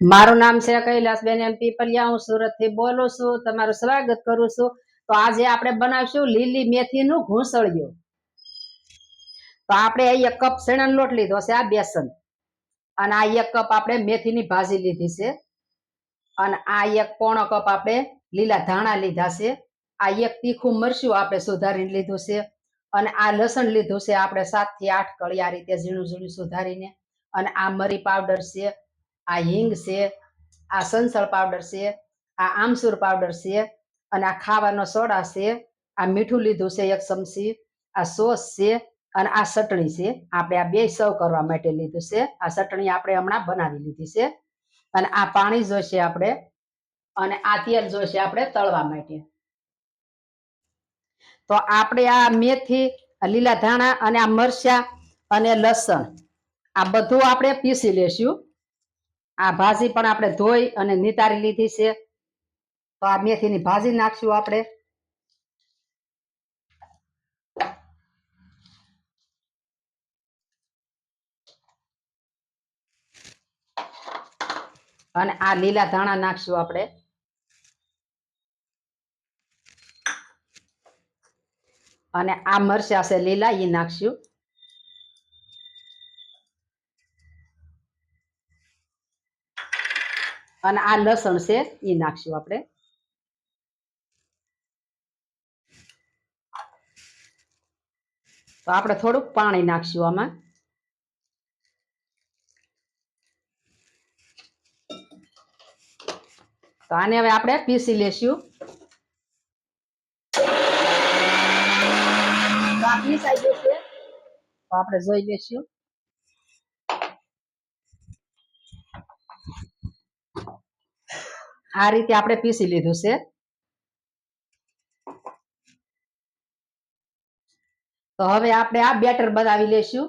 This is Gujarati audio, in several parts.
મારું નામ છે કૈલાસબેન એમ પીપલિયા. હું સુરતથી બોલું છું. તમારું સ્વાગત કરું છું. તો આજે આપણે બનાવશું લીલી મેથીનું ઘૂંસળિયું. તો આપણે અહીં એક કપ શેણાનો લોટ લીધો છે, આ બેસન. અને આ એક કપ આપણે મેથીની ભાજી લીધી છે. અને આ એક પોણો કપ આપણે લીલા ધાણા લીધા છે. આ એક તીખું મરચું આપણે સુધારીને લીધું છે. અને આ લસણ લીધું છે આપણે સાતથી આઠ કળી આ રીતે ઝીણું ઝીણું સુધારીને. અને આ મરી પાવડર છે. આ હિંગ છે, આ સંસળ પાવડર છે, આ આમસૂર પાવડર છે અને આ ખાવાનો સોડા છે, આ મીઠું લીધું છે એક ચમચી, આ સોસ છે અને આ ચટણી છે. આપણે આ બે સર્વ કરવા માટે લીધું છે. આ ચટણી આપણે હમણાં બનાવી લીધી છે. અને આ પાણી જોઈશે આપણે અને આ તેલ જોઈશે આપણે તળવા માટે. તો આપણે આ મેથી લીલા ધાણા અને આ મરચા અને લસણ આ બધું આપણે પીસી લેશું. આ ભાજી પણ આપણે ધોઈ અને નિતારી લીધી છે. તો આ મેથીની ભાજી નાખશું આપણે. અને આ લીલા ધાણા નાખશું આપણે. અને આ મરચા છે લીલા એ નાખશું. અને આ લસણ છે એ નાખશું આપણે. તો આપણે થોડુંક પાણી નાખશું આમાં. તો આને હવે આપણે પીસી લેશું. તો આપણે જોઈ લેશું. આ રીતે આપણે પીસી લીધું છે. તો હવે આપણે આ બેટર બનાવી લેશું.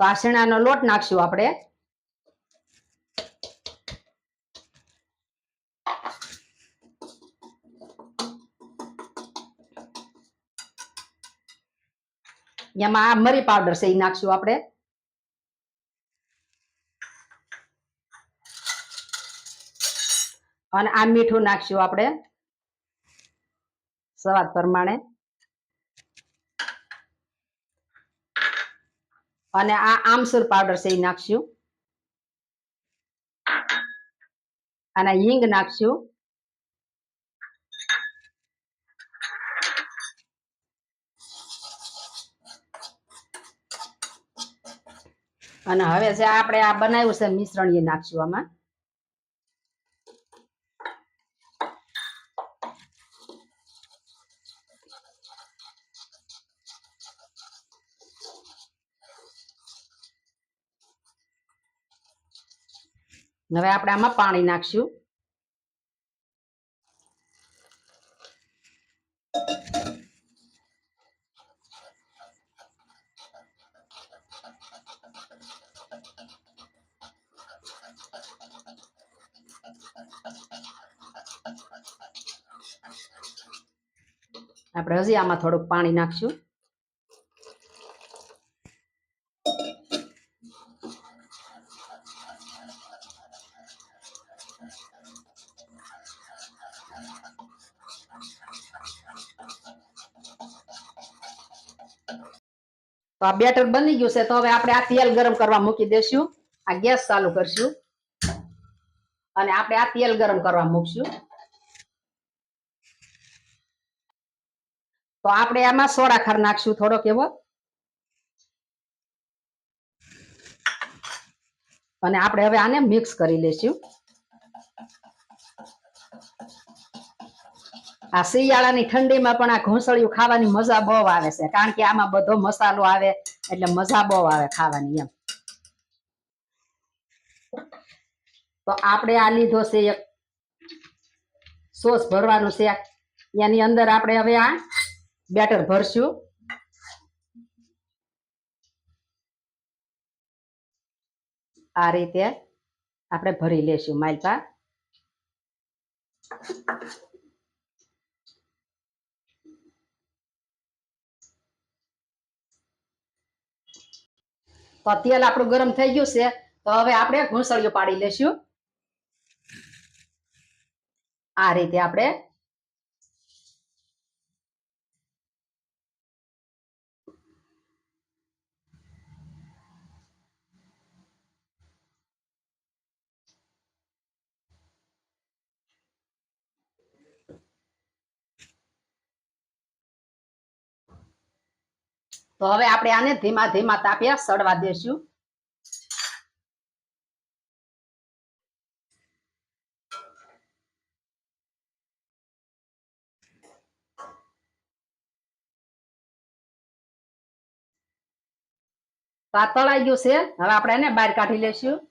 તો આ શેણાનો લોટ નાખશું આપણે. એમાં આ મરી પાવડર છે એ નાખશું આપણે. અને આ મીઠું નાખશું આપણે સ્વાદ પ્રમાણે. અને આ આમસૂર પાવડર છે એ નાખશું. અને હિંગ નાખશું. અને હવે જે આપણે આ બનાવ્યું છે મિશ્રણ એ નાખશું આમાં. હવે આપણે આમાં પાણી નાખશું. આપણે હજી આમાં થોડુંક પાણી નાખશું. તો આ બેટર બની ગયું છે. તો હવે આપણે આ તેલ ગરમ કરવા મૂકી દેશું આ ગેસ ચાલુ કરશું. અને આપણે આ તેલ ગરમ કરવા મૂકશું. તો આપણે આમાં સોડા ખાર નાખશું થોડોક એવો. અને આપણે હવે આને મિક્સ કરી લેશું આ શિયાળાની ઠંડીમાં પણ આ ઘૂંસળિયું ખાવાની મજા બહુ આવે છે. કારણ કે આમાં બધો મસાલો આવે, એટલે મજા બહુ આવે ખાવાની એમ. તો આપણે આ લીધો છે એક સોસ ભરવાનું છે. એની અંદર આપણે હવે આ બેટર ભરશું. આ રીતે આપણે ભરી લેશું માલપા તો તેલ આપણું ગરમ થઈ ગયું છે. તો હવે આપણે ઘૂંસળીઓ પાડી લેશું. આ રીતે આપણે તો હવે આપણે આને ધીમા ધીમા તાપ્યા સડવા દેશું. તો આ ગયું છે. હવે આપણે એને બહાર કાઢી લેશું.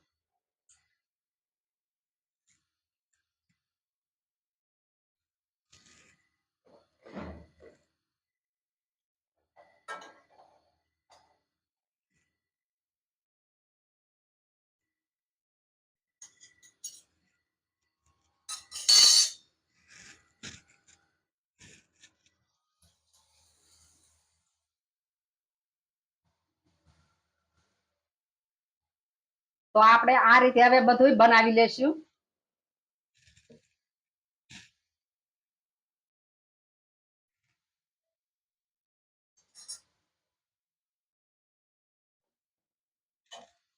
તો આપણે આ રીતે હવે બધું બનાવી લેશું.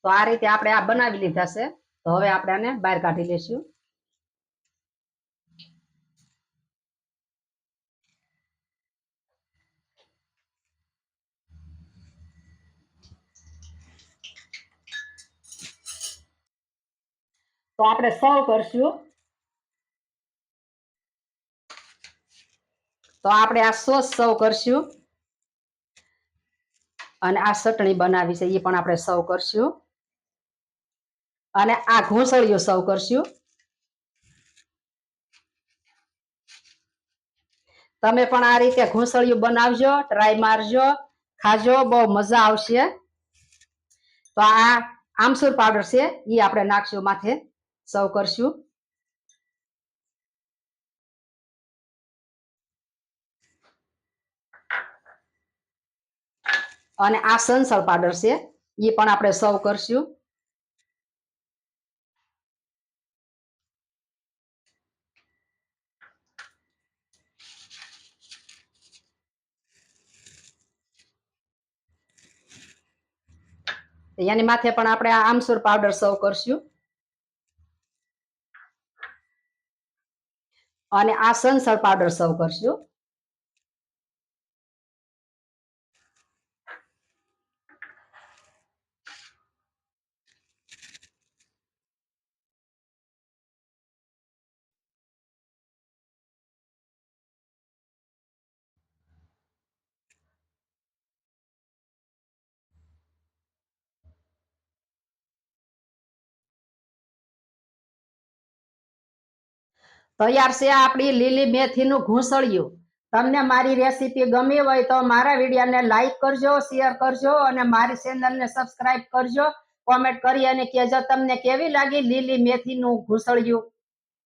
તો આ રીતે આપણે આ બનાવી લીધા છે. તો હવે આપણે આને બહાર કાઢી લેશું. તો આપણે સર્વ કરશું. તો આપણે આ સોસ સર્વ કરશું. અને આ ચટણી બનાવી છે, એ પણ આપણે સર્વ કરશું. અને આ ઘોસળીઓ સર્વ કરશું. તમે પણ આ રીતે ઘૂંસળિયું બનાવજો ટ્રાય મારજો, ખાજો, બહુ મજા આવશે. તો આ આમસૂર પાવડર છે, એ આપણે નાખશું માથે. સર્વ કરશું. અને આ સનસલ પાવડર છે એ પણ આપણે સર્વ કરશું. એની માથે પણ આપણે આ આમસૂર પાવડર સર્વ કરશું. અને આ સંસળ પાવડર સર્વ કરશું. તૈયાર છે આપણી લીલી મેથીનું ઘૂંસળિયું. તમને મારી રેસીપી ગમી હોય તો મારા વિડીયોને લાઈક કરજો, શેર કરજો અને મારી ચેનલને સબસ્ક્રાઈબ કરજો. કોમેન્ટ કરી અને કહેજો તમને કેવી લાગી લીલી મેથીનું ઘૂંસળિયું.